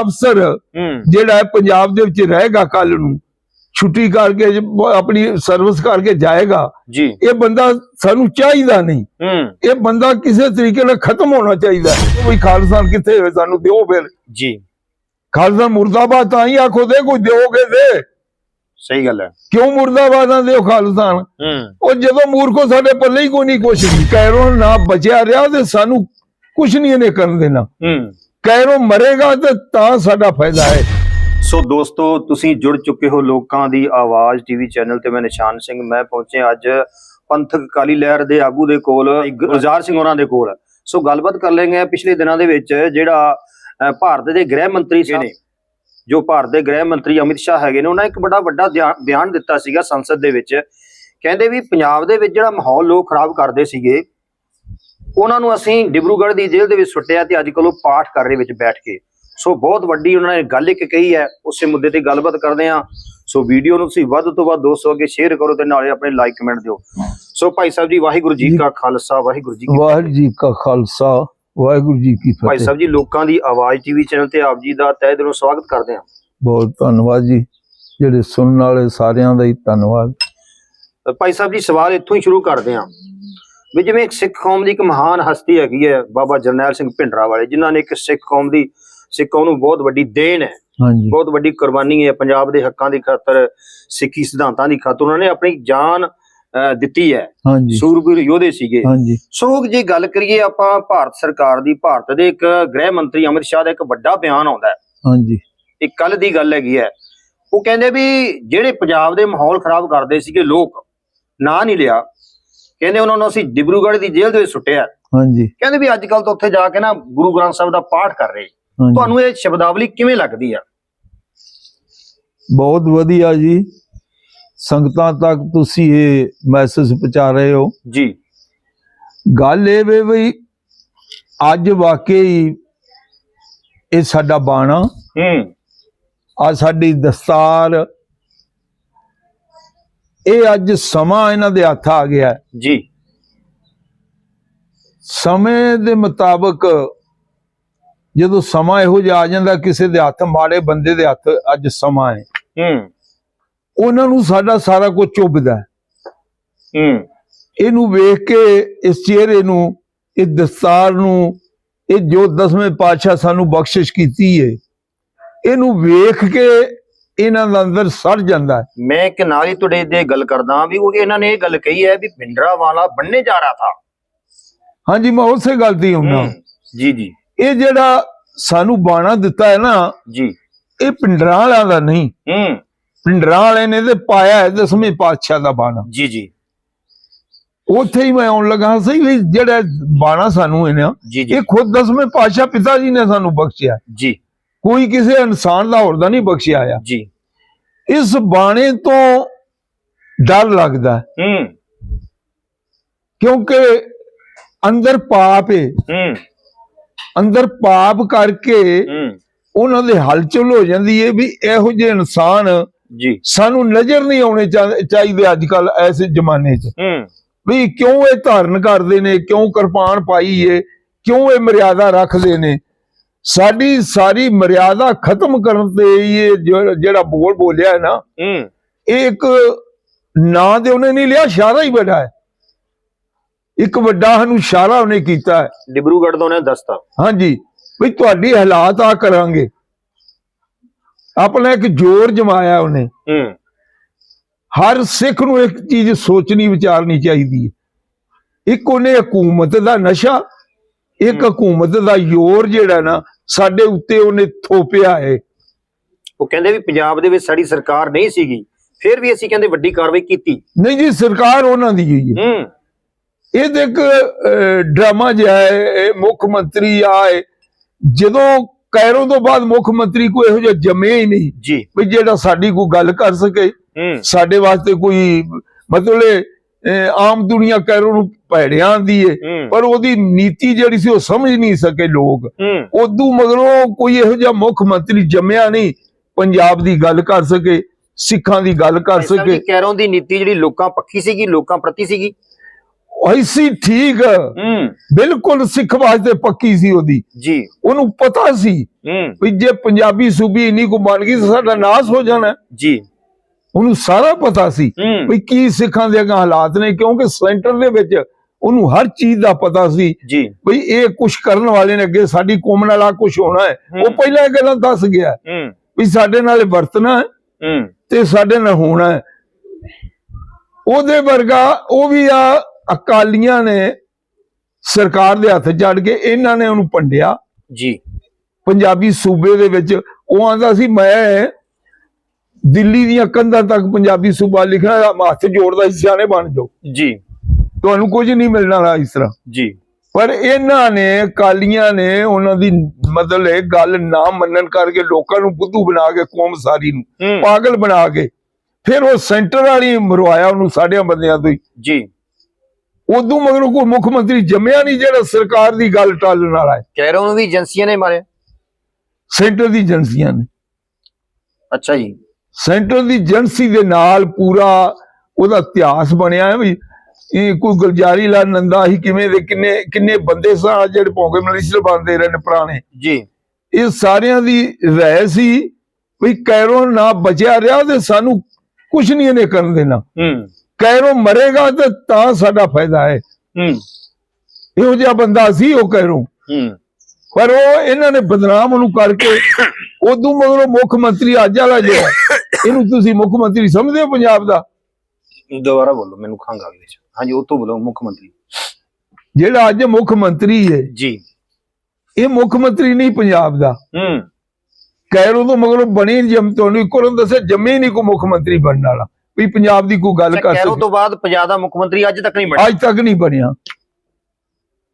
ਅਫਸਰ ਜਿਹੜਾ ਪੰਜਾਬ ਦੇ ਵਿੱਚ ਰਹੇਗਾ ਕੱਲ ਨੂੰ ਛੁੱਟੀ ਕਰਕੇ ਆਪਣੀ ਸਰਵਿਸ ਕਰਕੇ ਜਾਏਗਾ ਜੀ। ਇਹ ਬੰਦਾ ਸਾਨੂੰ ਚਾਹੀਦਾ ਨਹੀਂ। ਇਹ ਬੰਦਾ ਕਿਸੇ ਤਰੀਕੇ ਨਾਲ ਖਤਮ ਹੋਣਾ ਚਾਹੀਦਾ। ਕੋਈ ਖਾਲਸਾ ਕਿੱਥੇ ਹੋਵੇ ਸਾਨੂੰ ਦਿਓ ਫਿਰ। ਜੀ। ਖਾਲਸਾ ਮੁਰਦਾਬਾਦ ਤਾਂ ਹੀ ਆਖੋ ਦੇ ਕੋਈ ਦਿਓਗੇ ਦੇ। ਸਹੀ ਗੱਲ ਹੈ। ਕਿਉਂ ਮੁਰਦਾਬਾਦਾਂ ਦਿਓ ਖਾਲਸਾਨ ਉਹ ਜਦੋਂ ਮੂਰਖੋ ਸਾਡੇ ਪੱਲੇ ਹੀ ਕੋਈ ਨਹੀਂ ਕੁਛ ਕੈਰੋਂ ਨਾ ਬਚਿਆ ਰਿਹਾ ਤੇ ਸਾਨੂੰ ਕੁਛ ਨਹੀਂ ਇਹਨੇ ਕਰਨ ਦੇਣਾ। ਹੂੰ। ਕੈਰੋਂ ਮਰੇਗਾ ਤੇ ਤਾਂ ਸਾਡਾ ਫਾਇਦਾ ਹੈ। ਸੋ ਦੋਸਤੋ ਤੁਸੀਂ ਜੁੜ ਚੁੱਕੇ ਹੋ ਲੋਕਾਂ ਦੀ ਆਵਾਜ਼ ਟੀਵੀ ਚੈਨਲ ਤੇ ਮੈਂ ਨਿਸ਼ਾਨ ਸਿੰਘ ਮੈਂ ਪਹੁੰਚੇ ਅੱਜ ਪੰਥਕ ਅਕਾਲੀ ਲਹਿਰ ਦੇ ਆਗੂ ਦੇ ਕੋਲ ਗੁਲਜ਼ਾਰ ਸਿੰਘ ਹੋਰਾਂ ਦੇ ਕੋਲ। ਸੋ ਗੱਲਬਾਤ ਕਰ ਲੈਂਗੇ ਪਿਛਲੇ ਦਿਨਾਂ ਦੇ ਵਿੱਚ ਜਿਹੜਾ ਭਾਰਤ ਦੇ ਗ੍ਰਹਿ ਮੰਤਰੀ ਸੀ ਨੇ ਜੋ ਭਾਰਤ ਦੇ ਗ੍ਰਹਿ ਮੰਤਰੀ ਅਮਿਤ ਸ਼ਾਹ ਹੈਗੇ ਨੇ ਉਹਨਾਂ ਇੱਕ ਬੜਾ ਵੱਡਾ ਬਿਆਨ ਦਿੱਤਾ ਸੀਗਾ ਸੰਸਦ ਦੇ ਵਿੱਚ। ਕਹਿੰਦੇ ਵੀ ਪੰਜਾਬ ਦੇ ਵਿੱਚ ਜਿਹੜਾ ਮਾਹੌਲ ਲੋਕ ਖਰਾਬ ਕਰਦੇ ਸੀਗੇ ਉਹਨਾਂ ਨੂੰ ਅਸੀਂ ਡਿਬਰੂਗੜ੍ਹ ਦੀ ਜੇਲ੍ਹ ਦੇ ਵਿੱਚ ਸੁੱਟਿਆ ਤੇ ਅੱਜ ਕੱਲ੍ਹ ਉਹ ਪਾਠ ਕਰ ਰਹੇ ਵਿੱਚ ਬੈਠ ਕੇ। ਸੋ ਬਹੁਤ ਵੱਡੀ ਉਹਨਾਂ ਨੇ ਗੱਲ ਇੱਕ ਕਹੀ ਹੈ ਉਸੇ ਮੁੱਦੇ ਤੇ ਗੱਲਬਾਤ ਕਰਦੇ ਆ ਸੋ ਵੀਡੀਓ ਨੂੰ ਤੁਸੀਂ ਵੱਧ ਤੋਂ ਵੱਧ ਦੋਸਤੋ ਅੱਗੇ ਸ਼ੇਅਰ ਕਰੋ ਤੇ ਨਾਲੇ ਆਪਣੇ ਲਾਈਕ ਕਮੈਂਟ ਦਿਓ। ਸੋ ਭਾਈ ਸਾਹਿਬ ਜੀ ਵਾਹਿਗੁਰੂ ਜੀ ਕਾ ਖਾਲਸਾ ਵਾਹਿਗੁਰੂ ਜੀ ਕੀ ਵਾਹਿਗੁਰੂ ਜੀ ਕਾ ਖਾਲਸਾ ਵਾਹਿਗੁਰੂ ਜੀ ਕੀ ਭਾਈ ਫਤਿਹ ਸਾਹਿਬ ਜੀ ਲੋਕਾਂ ਦੀ ਆਵਾਜ਼ ਟੀਵੀ ਚੈਨਲ ਤੇ ਆਪ ਜੀ ਦਾ ਤਹਿ ਦਿਲੋਂ ਸਵਾਗਤ ਕਰਦੇ ਹਾਂ। ਬਹੁਤ ਧੰਨਵਾਦ ਜੀ। ਜਿਹੜੇ ਸੁਣਨ ਵਾਲੇ ਸਾਰਿਆਂ ਦਾ ਹੀ ਧੰਨਵਾਦ। ਭਾਈ ਸਾਹਿਬ ਜੀ ਸਵਾਲ ਇੱਥੋਂ ਹੀ ਸ਼ੁਰੂ ਕਰਦੇ ਹਾਂ। ਵੀ ਜਿਵੇਂ ਇੱਕ ਸਿੱਖ ਕੌਮ ਦੀ ਇੱਕ ਮਹਾਨ ਹਸਤੀ ਹੈਗੀ ਹੈ ਬਾਬਾ ਜਰਨੈਲ ਸਿੰਘ ਭਿੰਡਰਾ ਵਾਲੇ ਜਿਨ੍ਹਾਂ ਨੇ ਇੱਕ ਸਿੱਖ ਕੌਮ ਦੀ ਸਿੱਖ ਨੂੰ ਬਹੁਤ ਵੱਡੀ ਦੇਣ ਹੈ। ਹਾਂਜੀ। ਬਹੁਤ ਵੱਡੀ ਕੁਰਬਾਨੀ ਹੈ ਪੰਜਾਬ ਦੇ ਹੱਕਾਂ ਦੀ ਖਾਤਰ ਸਿੱਖੀ ਸਿਧਾਂਤਾਂ ਦੀ ਖਾਤਰ ਉਹਨਾਂ ਨੇ ਆਪਣੀ ਜਾਨ ਦਿੱਤੀ ਹੈ। ਸੂਰਬੀਰ ਯੋਧੇ ਸੀਗੇ। ਸੋ ਜੇ ਗੱਲ ਕਰੀਏ ਆਪਾਂ ਭਾਰਤ ਸਰਕਾਰ ਦੀ ਭਾਰਤ ਦੇ ਇੱਕ ਗ੍ਰਹਿ ਮੰਤਰੀ ਅਮਿਤ ਸ਼ਾਹ ਦਾ ਇੱਕ ਵੱਡਾ ਬਿਆਨ ਆਉਂਦਾ ਹੈ। ਹਾਂਜੀ। ਇਹ ਕੱਲ ਦੀ ਗੱਲ ਹੈਗੀ ਹੈ। ਉਹ ਕਹਿੰਦੇ ਵੀ ਜਿਹੜੇ ਪੰਜਾਬ ਦੇ ਮਾਹੌਲ ਖਰਾਬ ਕਰਦੇ ਸੀਗੇ ਲੋਕ ਨਾਂ ਨਹੀਂ ਲਿਆ। ਕਹਿੰਦੇ ਉਹਨਾਂ ਨੂੰ ਅਸੀਂ ਡਿਬਰੂਗੜ੍ਹ ਦੀ ਜੇਲ੍ਹ ਦੇ ਵਿੱਚ ਸੁੱਟਿਆ। ਹਾਂਜੀ। ਕਹਿੰਦੇ ਵੀ ਅੱਜ ਕੱਲ ਤਾਂ ਉੱਥੇ ਜਾ ਕੇ ਨਾ ਗੁਰੂ ਗ੍ਰੰਥ ਸਾਹਿਬ ਦਾ ਪਾਠ ਕਰ ਰਹੇ। ਤੁਹਾਨੂੰ ਇਹ ਸ਼ਬਦਾਵਲੀ ਕਿਵੇਂ ਲੱਗਦੀ ਆ? ਬਹੁਤ ਵਧੀਆ ਜੀ। ਸੰਗਤਾਂ ਤੱਕ ਤੁਸੀਂ ਇਹ ਮੈਸੇਜ ਪਹੁੰਚਾ ਰਹੇ ਹੋ। ਜੀ। ਗੱਲ ਇਹ ਵੇ ਵੀ ਅੱਜ ਵਾਕਈ ਇਹ ਸਾਡਾ ਬਾਣਾ। ਹੂੰ। ਆ ਸਾਡੀ ਦਸਤਾਰ ਇਹ ਅੱਜ ਸਮਾਂ ਇਹਨਾਂ ਦੇ ਹੱਥ ਆ ਗਿਆ ਹੈ। ਜੀ ਸਮੇਂ ਦੇ ਮੁਤਾਬਕ ਜਦੋਂ ਸਮਾਂ ਇਹੋ ਜਿਹਾ ਆ ਜਾਂਦਾ ਕਿਸੇ ਦੇ ਹੱਥ ਮਾੜੇ ਬੰਦੇ ਦੇ ਹੱਥ ਅੱਜ ਸਮਾਂ ਹੈ ਹੂੰ ਉਹਨਾਂ ਨੂੰ ਸਾਡਾ ਸਾਰਾ ਕੁਝ ਚੁੱਭਦਾ ਹੈ। ਹੂੰ ਇਹਨੂੰ ਵੇਖ ਕੇ ਇਸ ਚਿਹਰੇ ਨੂੰ ਇਹ ਦਸਤਾਰ ਨੂੰ ਇਹ ਜੋ ਦਸਵੇਂ ਪਾਤਸ਼ਾਹ ਸਾਨੂੰ ਬਖਸ਼ਿਸ਼ ਕੀਤੀ ਏ ਇਹਨੂੰ ਵੇਖ ਕੇ ਇਹਨਾਂ ਦਾ ਅੰਦਰ ਸੜ ਜਾਂਦਾ ਹੈ। ਮੈਂ ਇੱਕ ਨਾਲ ਹੀ ਤੁਹਾਡੇ ਦੇ ਗੱਲ ਕਰਦਾ ਵੀ ਉਹ ਇਹਨਾਂ ਨੇ ਇਹ ਗੱਲ ਕਹੀ ਹੈ ਵੀ ਭਿੰਡਰਾ ਵਾਲਾ ਬੰਨੇ ਜਾ ਰਹਾ ਥਾ। ਹਾਂਜੀ ਮੈਂ ਉਸੇ ਗੱਲ ਦੀ ਹੁੰਨਾ ਹੂੰ, ਜੀ ਜੀ। ਇਹ ਜਿਹੜਾ ਸਾਨੂੰ ਬਾਣਾ ਦਿੱਤਾ ਹੈ ਨਾ ਜੀ। ਇਹ ਪਿੰਡਰਾਂ ਵਾਲਿਆਂ ਦਾ ਨਹੀਂ। ਹੂੰ। ਪਿੰਡਰਾਂ ਵਾਲੇ ਨੇ ਤੇ ਪਾਇਆ ਹੈ ਦਸਵੇਂ ਪਾਤਸ਼ਾਹ ਦਾ ਬਾਣਾ। ਜੀ ਜੀ। ਉੱਥੇ ਹੀ ਮੈਂ ਆਉਣ ਲੱਗਾ ਸੀ ਵੀ ਜਿਹੜਾ ਬਾਣਾ ਸਾਨੂੰ ਇਹਨਾਂ ਇਹ ਖੁਦ ਦਸਵੇਂ ਪਾਤਸ਼ਾਹ ਪਿਤਾ ਜੀ ਨੇ ਸਾਨੂੰ ਬਖਸ਼ਿਆ। ਜੀ। ਕੋਈ ਕਿਸੇ ਇਨਸਾਨ ਦਾ ਹੋਰ ਦਾ ਨਹੀਂ ਬਖਸ਼ਿਆ ਆ। ਜੀ। ਇਸ ਬਾਣੇ ਤੋਂ ਡਰ ਲੱਗਦਾ ਹੈ, ਕਿਉਂਕਿ ਅੰਦਰ ਪਾਪ ਹੈ ਹੂੰ। ਅੰਦਰ ਪਾਪ ਕਰਕੇ ਹੂੰ। ਉਹਨਾਂ ਦੇ ਹਲਚਲ ਹੋ ਜਾਂਦੀ ਹੈ ਵੀ ਇਹੋ ਜਿਹੇ ਇਨਸਾਨ ਜੀ। ਸਾਨੂੰ ਨਜ਼ਰ ਨਹੀਂ ਆਉਣੇ ਚਾਹੀਦੇ ਅੱਜ ਕੱਲ ਐਸੇ ਜ਼ਮਾਨੇ 'ਚ। ਹੂੰ। ਵੀ ਕਿਉਂ ਇਹ ਧਾਰਨ ਕਰਦੇ ਨੇ ਕਿਉਂ ਕਿਰਪਾਨ ਪਾਈ ਏ ਕਿਉਂ ਇਹ ਮਰਿਆਦਾ ਰੱਖਦੇ ਨੇ। ਸਾਡੀ ਸਾਰੀ ਮਰਿਆਦਾ ਖਤਮ ਕਰਨ ਤੇ ਇਹ ਜਿਹੜਾ ਬੋਲ ਬੋਲਿਆ ਹੈ ਨਾ ਇਹ ਇੱਕ ਨਾਂ ਦੇ ਉਹਨੇ ਨਹੀਂ ਲਿਆ ਇਸ਼ਾਰਾ ਹੀ ਵੱਡਾ ਹੈ। ਇੱਕ ਵੱਡਾ ਸਾਨੂੰ ਇਸ਼ਾਰਾ ਉਹਨੇ ਕੀਤਾ ਹੈ। ਡਿਬਰੂਗੜ੍ਹ ਤੋਂ ਉਹਨੇ ਦੱਸਤਾ। ਹਾਂਜੀ ਵੀ ਤੁਹਾਡੀ ਹਾਲਾਤ ਆ ਕਰਾਂਗੇ। ਆਪਣਾ ਇੱਕ ਜ਼ੋਰ ਜਮਾਇਆ ਉਹਨੇ। ਹਰ ਸਿੱਖ ਨੂੰ ਇੱਕ ਚੀਜ਼ ਸੋਚਣੀ ਵਿਚਾਰਨੀ ਚਾਹੀਦੀ ਹੈ। ਇੱਕ ਉਹਨੇ ਹਕੂਮਤ ਦਾ ਨਸ਼ਾ ਇੱਕ ਹਕੂਮਤ ਦਾ ਜ਼ੋਰ ਜਿਹੜਾ ਨਾ ਸਾਡੇ ਉੱਤੇ ਉਹਨੇ ਥੋਪਿਆ ਹੈ। ਉਹ ਕਹਿੰਦੇ ਵੀ ਪੰਜਾਬ ਦੇ ਵਿੱਚ ਸਾਡੀ ਸਰਕਾਰ ਨਹੀਂ ਸੀਗੀ ਫਿਰ ਵੀ ਅਸੀਂ ਕਹਿੰਦੇ ਵੱਡੀ ਕਾਰਵਾਈ ਕੀਤੀ। ਨਹੀਂ ਜੀ ਸਰਕਾਰ ਉਹਨਾਂ ਦੀ ਹੈ। ਹੂੰ। ਇਹ ਤੇ ਇੱਕ ਡਰਾਮਾ ਜਿਹਾ ਹੈ ਮੁੱਖ ਮੰਤਰੀ ਆਏ ਜਦੋਂ ਕੈਰੋ ਤੋਂ ਬਾਅਦ ਮੁੱਖ ਮੰਤਰੀ ਕੋਈ ਇਹੋ ਜਿਹਾ ਜੰਮਿਆ ਹੀ ਨਹੀਂ ਜੀ। ਵੀ ਜਿਹੜਾ ਸਾਡੀ ਕੋਈ ਗੱਲ ਕਰ ਸਕੇ। ਸਾਡੇ ਵਾਸਤੇ ਕੋਈ ਮਤਲਬ ਆਮ ਦੁਨੀਆ ਕੈਰੋ ਨੂੰ ਭੈੜਿਆਂ ਆਂਦੀ ਏ ਪਰ ਉਹਦੀ ਨੀਤੀ ਜਿਹੜੀ ਸੀ ਉਹ ਸਮਝ ਨਹੀਂ ਸਕੇ ਲੋਕ। ਉਦੋਂ ਮਗਰੋਂ ਕੋਈ ਇਹੋ ਜਿਹਾ ਮੁੱਖ ਮੰਤਰੀ ਜੰਮਿਆ ਨਹੀਂ ਪੰਜਾਬ ਦੀ ਗੱਲ ਕਰ ਸਕੇ ਸਿੱਖਾਂ ਦੀ ਗੱਲ ਕਰ ਸਕੇ। ਕੈਰੋਂ ਦੀ ਨੀਤੀ ਜਿਹੜੀ ਲੋਕਾਂ ਪੱਖੀ ਸੀਗੀ ਲੋਕਾਂ ਪ੍ਰਤੀ ਸੀਗੀ? ਐਸੀ ਠੀਕ ਬਿਲਕੁਲ ਸਿੱਖ ਵਾਸਤੇ ਪੱਕੀ ਸੀ ਉਹਦੀ। ਜੀ। ਉਹਨੂੰ ਪਤਾ ਸੀ ਵੀ ਜੇ ਪੰਜਾਬੀ ਸੂਬੀ ਇੰਨੀ ਕੋ ਬਣ ਗਈ ਤਾਂ ਸਾਡਾ ਨਾਸ ਹੋ ਜਾਣਾ। ਜੀ। ਉਹਨੂੰ ਸਾਰਾ ਪਤਾ ਸੀ ਵੀ ਕੀ ਸਿੱਖਾਂ ਦੇ ਅੱਗੇ ਹਾਲਾਤ ਨੇ ਕਿਉਂਕਿ ਸੈਂਟਰ ਦੇ ਵਿੱਚ ਉਹਨੂੰ ਹਰ ਚੀਜ਼ ਦਾ ਪਤਾ ਸੀ ਵੀ ਇਹ ਕੁਝ ਕਰਨ ਵਾਲੇ ਨੇ ਅੱਗੇ ਸਾਡੀ ਕੌਮ ਨਾਲ ਆ ਕੁਝ ਹੋਣਾ ਹੈ। ਉਹ। ਪਹਿਲਾਂ ਇਹ ਗੱਲਾਂ ਦੱਸ ਗਿਆ ਵੀ ਸਾਡੇ ਨਾਲ ਵਰਤਣਾ ਤੇ ਸਾਡੇ ਨਾਲ ਹੋਣਾ ਹੈ। ਉਹਦੇ ਵਰਗਾ ਉਹ ਵੀ ਆ ਅਕਾਲੀਆਂ ਨੇ ਸਰਕਾਰ ਦੇ ਹੱਥ ਚੜ ਕੇ ਇਹਨਾਂ ਨੇ ਉਹਨੂੰ ਪੰਡਿਆ। ਜੀ। ਪੰਜਾਬੀ ਸੂਬੇ ਦੇ ਵਿੱਚ ਉਹ ਆਂਦਾ ਸੀ ਮੈਂ ਦਿੱਲੀ ਦੀਆਂ ਕੰਧਾਂ ਤੱਕ ਪੰਜਾਬੀ ਸੂਬਾ ਲਿਖਣਾ ਹੱਥ ਜੋੜਦਾ ਸੀ ਸਿਆਣੇ ਬਣ ਜਾਓ। ਜੀ। ਤੁਹਾਨੂੰ ਕੁਝ ਨਹੀਂ ਮਿਲਣ ਇਸ ਤਰ੍ਹਾਂ। ਜੀ। ਪਰ ਇਹਨਾਂ ਨੇ ਕਾਲੀਆਂ ਨੇ ਉਹਨਾਂ ਦੀ ਮਤਲਬ ਇਹ ਗੱਲ ਨਾ ਮੰਨਣ ਕਰਕੇ ਲੋਕਾਂ ਨੂੰ ਬੁੱਧੂ ਬਣਾ ਕੇ ਕੌਮ ਸਾਰੀ ਨੂੰ ਪਾਗਲ ਬਣਾ ਕੇ ਫਿਰ ਉਹ ਸੈਂਟਰ ਵਾਲੀ ਮਰਵਾਇਆ ਉਹਨੂੰ ਸਾਡਿਆਂ ਬੰਦਿਆਂ ਤੋਂ ਜੀ। ਉਦੋਂ ਮਗਰੋਂ ਕੋਈ ਮੁੱਖ ਮੰਤਰੀ ਜੰਮਿਆ ਨਹੀਂ ਜਿਹੜਾ ਸਰਕਾਰ ਦੀ ਗੱਲ ਟਾਲਣ ਵਾਲਾ ਹੈ। ਕੈਰੋ ਨੂੰ ਵੀ ਏਜੰਸੀਆਂ ਨੇ ਮਾਰਿਆ? ਸੈਂਟਰ ਦੀ ਏਜੰਸੀਆਂ ਨੇ। ਅੱਛਾ ਜੀ। ਸੈਂਟਰ ਦੀ ਏਜੰਸੀ ਦੇ ਨਾਲ ਪੂਰਾ ਉਹਦਾ ਇਤਿਹਾਸ ਬਣਿਆ ਹੈ ਵੀ ਇਹ ਕੋਈ ਗੁਲਜਾਰੀ ਲਾਲ ਨੰਦਾ ਹੀ ਕਿਵੇਂ ਦੇ ਕਿੰਨੇ ਕਿੰਨੇ ਬੰਦੇ ਸਨ ਜਿਹੜੇ ਭੋਗੇ ਮਲੇਸ਼ੀਆ ਬੰਦੇ ਰਹੇ ਨੇ ਪੁਰਾਣੇ। ਜੀ। ਇਹ ਸਾਰਿਆਂ ਦੀ ਰਹਿ ਸੀ ਵੀ ਕੈਰੋ ਨਾ ਬਚਿਆ ਰਿਹਾ ਤੇ ਸਾਨੂੰ ਕੁਝ ਨਹੀਂ ਇਹਨੇ ਕਰਨ ਦੇਣਾ। ਹੂੰ। ਕੈਰੋ ਮਰੇਗਾ ਤੇ ਤਾਂ ਸਾਡਾ ਫਾਇਦਾ ਹੈ। ਹੂੰ। ਇਹੋ ਜਿਹਾ ਬੰਦਾ ਸੀ ਉਹ ਕੈਰੋ। ਹੂੰ। ਪਰ ਉਹ ਇਹਨਾਂ ਨੇ ਬਦਨਾਮ ਉਹਨੂੰ ਕਰਕੇ ਉਦੋਂ ਮਗਰੋਂ ਮੁੱਖ ਮੰਤਰੀ ਅੱਜ ਵਾਲਾ ਜਿਹੜਾ ਇਹਨੂੰ ਤੁਸੀਂ ਮੁੱਖ ਮੰਤਰੀ ਸਮਝਦੇ ਹੋ ਪੰਜਾਬ ਦਾ? ਦੁਬਾਰਾ ਬੋਲੋ ਮੈਨੂੰ ਖੰਗ ਆ ਗਈ ਵਿੱਚ। ਹਾਂਜੀ ਉਹ ਤੋਂ ਬੋਲੋ ਮੁੱਖ ਮੰਤਰੀ। ਜਿਹੜਾ ਅੱਜ ਮੁੱਖ ਮੰਤਰੀ ਹੈ ਜੀ। ਇਹ ਮੁੱਖ ਮੰਤਰੀ ਨਹੀਂ ਪੰਜਾਬ ਦਾ। ਹੂੰ। ਕੈਰੋ ਤੋਂ ਮਗਰੋਂ ਬਣੀ ਜਮ ਤੁਹਾਨੂੰ ਇੱਕੋ ਨੂੰ ਦੱਸਿਆ ਜੰਮੇ ਨਹੀਂ ਕੋਈ ਮੁੱਖ ਮੰਤਰੀ ਬਣਨ ਵਾਲਾ। ਵੀ ਪੰਜਾਬ ਦੀ ਕੋਈ ਗੱਲ ਕਰ ਕੈਰੋ ਤੋਂ ਬਾਅਦ ਪੰਜਾਬ ਦਾ ਮੁੱਖ ਮੰਤਰੀ ਅੱਜ ਤੱਕ ਨਹੀਂ ਬਣਿਆ। ਅੱਜ ਤੱਕ ਨਹੀਂ ਬਣਿਆ।